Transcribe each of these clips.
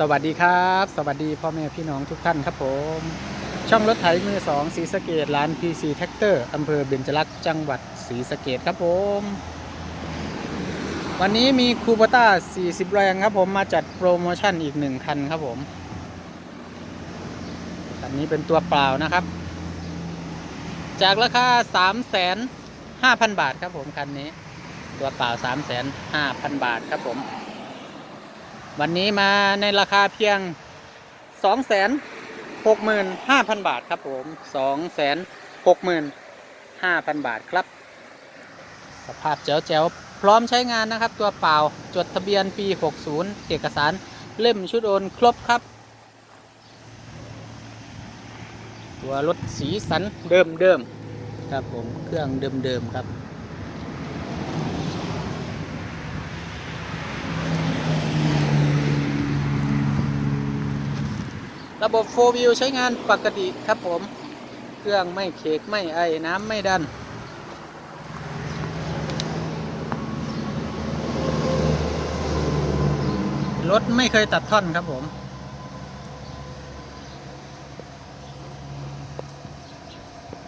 สวัสดีครับ สวัสดีพ่อแม่พี่น้องทุกท่านครับผม ช่องรถไถมือสองสีสะเกดร้าน PC t r a c t o r อำเภอเบญจลักษณ์จังหวัดศรีสะเกดครับผม วันนี้มีคูปต้า 40 แรงครับผมมาจัดโปรโมชั่นอีกหนึ่งคันครับผมคันนี้เป็นตัวเปล่านะครับ จากราคา 3 5 0 0 0 0 บาทครับผมคันนี้ ตัวเปล่า 3 5 0 0 0 0 บาทครับผม วันนี้มาในราคาเพียง 265,000 บาทครับผม 265,000 บาทครับ สภาพแจ๋วๆ พร้อมใช้งานนะครับ ตัวเปล่าจดทะเบียนปี 60 เอกสารเล่มชุดโอนครบครับ ตัวรถสีสันเดิมๆ ครับผม เครื่องเดิมๆ ครับ ระบบโฟวิวใช้งานปกติครับผม เครื่องไม่เคกไม่ไอน้ำไม่ดัน รถไม่เคยตัดท่อนครับผม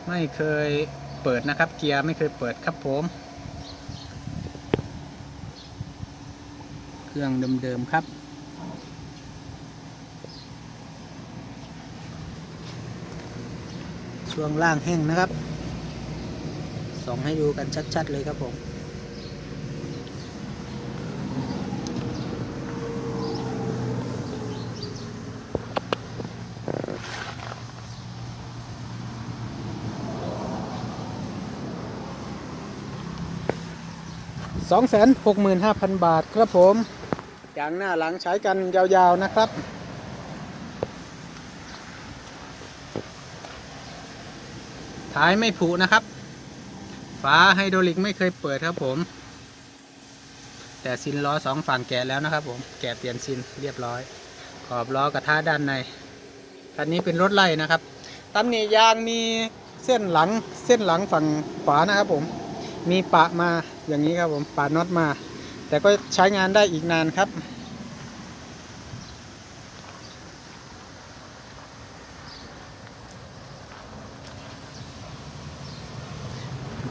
ไม่เคยเปิดนะครับเกียร์ไม่เคยเปิดครับผม เครื่องเดิมๆครับ ช่วงล่างแห้งนะครับ ส่องให้ดูกันชัด ๆ เลยครับผม2 6 5 0 0 0 บาทครับผมยางหน้าหลังใช้กันยาวๆนะครับ ท้ายไม่ผุนะครับ ฝาไฮดรอลิกไม่เคยเปิดครับผม แต่ซินล้อสองฝั่งแกะแล้วนะครับ ผมแกะเปลี่ยนซินเรียบร้อย ขอบล้อกระทะด้านในคันนี้เป็นรถไล่นะครับตำหนิยางมีเส้นหลังเส้นหลังฝั่งขวานะครับผม มีปะมาอย่างนี้ครับผมปะน็อตมา แต่ก็ใช้งานได้อีกนานครับ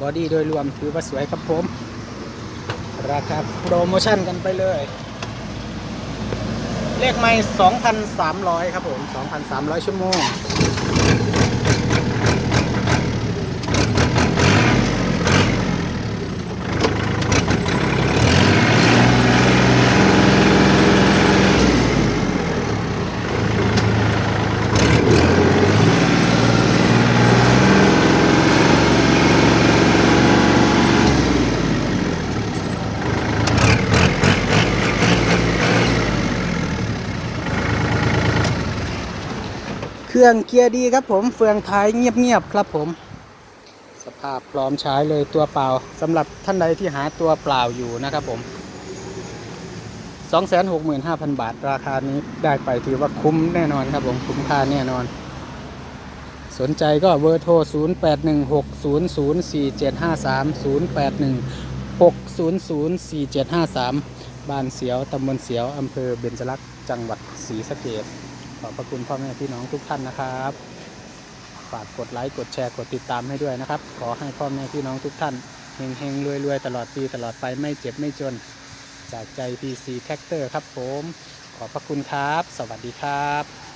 บอดี้โดยรวมถือว่าสวยครับผม ราคาโปรโมชั่นกันไปเลย เลขไม่2,300 ครับผม 2,300 ชั่วโมง เครื่องเกียร์ดีครับผมเฟืองท้ายเงียบๆครับผม สภาพพร้อมใช้เลยตัวเปล่าสำหรับท่านใดที่หาตัวเปล่าอยู่นะครับผม 265,000 บาทราคานี้ได้ไปถือว่าคุ้มแน่นอนครับผมคุ้มค่าแน่นอน สนใจก็เบอร์โทร 0816004753 0816004753 บ้านเสียวตำบลเสียวอำเภอเบญจลักษณ์จังหวัดศรีสะเกษ ขอบพระคุณพ่อแม่พี่น้องทุกท่านนะครับ ฝากกดไลค์กดแชร์กดติดตามให้ด้วยนะครับ ขอให้พ่อแม่พี่น้องทุกท่านเฮงเฮงรวยรวยๆตลอดปีตลอดไปไม่เจ็บไม่จน จากใจ PC Tractor ครับผม ขอบพระคุณครับ สวัสดีครับ